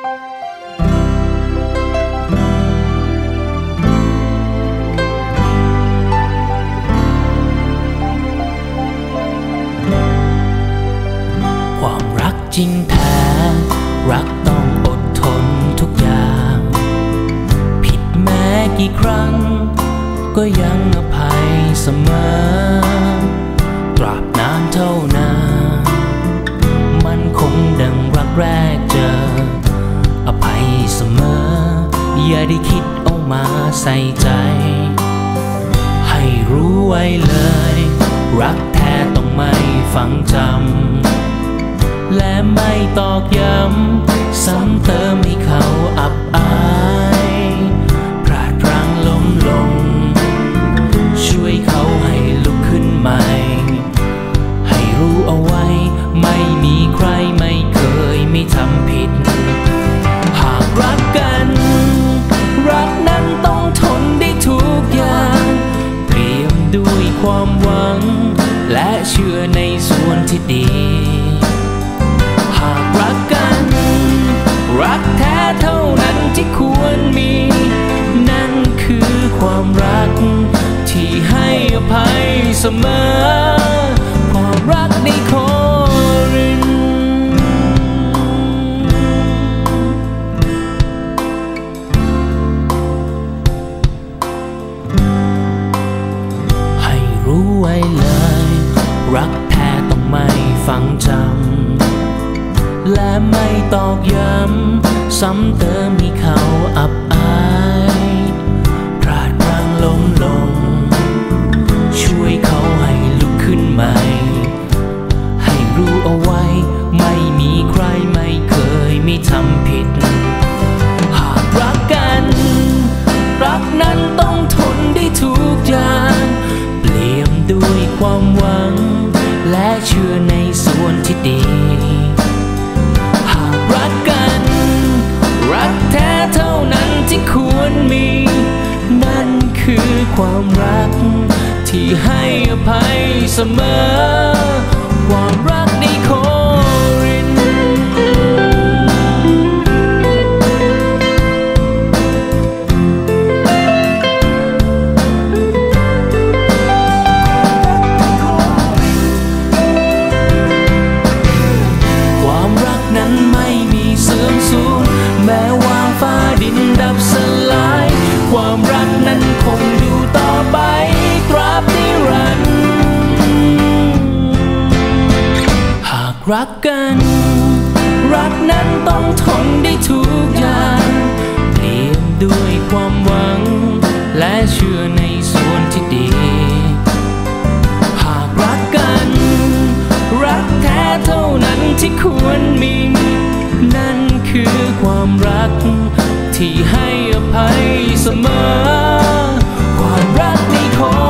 ความรักจริงแท้ รักต้องอดทนทุกอย่าง ผิดแม้กี่ครั้ง ก็ยังอภัยเสมอ ตราบนานเท่านานมันคงดังรักแรกเจ มาใส่ใจ ให้รู้ไว้เลย รักแท้ต้องไม่ฝังจำ และไม่ตอกย้ำ ซ้ำเติมให้เขาอับอาย ความหวัง และเชื่อในส่วนที่ดี หากรักกัน รักแท้เท่านั้นที่ควรมี นั่นคือความรัก ที่ให้อภัยเสมอ ความรักในคน ฟังจำ และไม่ตอกย้ำ ซ้ำเติมให้เขาอับอาย เท่านั้นที่ควรมี นั่นคือความรัก ที่ให้อภัยเสมอ ความรัก รักกัน รักนั้นต้องทนได้ทุกอย่างเตรียมด้วยความหวัง และเชื่อในส่วนที่ดี หากรักกัน รักแท้เท่านั้นที่ควรมี นั่นคือความรัก ที่ให้อภัยเสมอ ความรักในคอ